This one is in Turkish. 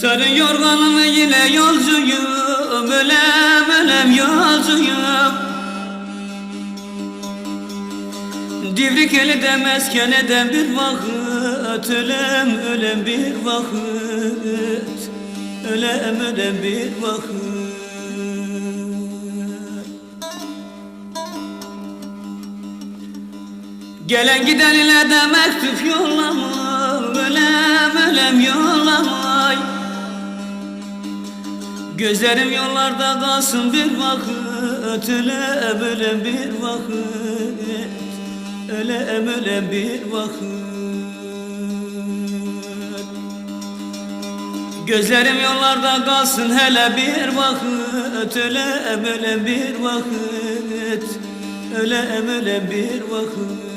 Sarı yorganım ile yolcuyum Ölem ölem yolcuyum. Divrik eli demez keneden bir vakit Ölem ölem bir vakit Ölem ölem bir vakit Gelen giden ile de mektup yollama Ölem ölem yollamay Gözlerim yollarda kalsın bir vakit Ölem ölem bir vakit Ölem ölem bir vakit. Gözlerim yollarda kalsın hele bir vakit Ölem ölem bir vakit Ölem ölem bir vakit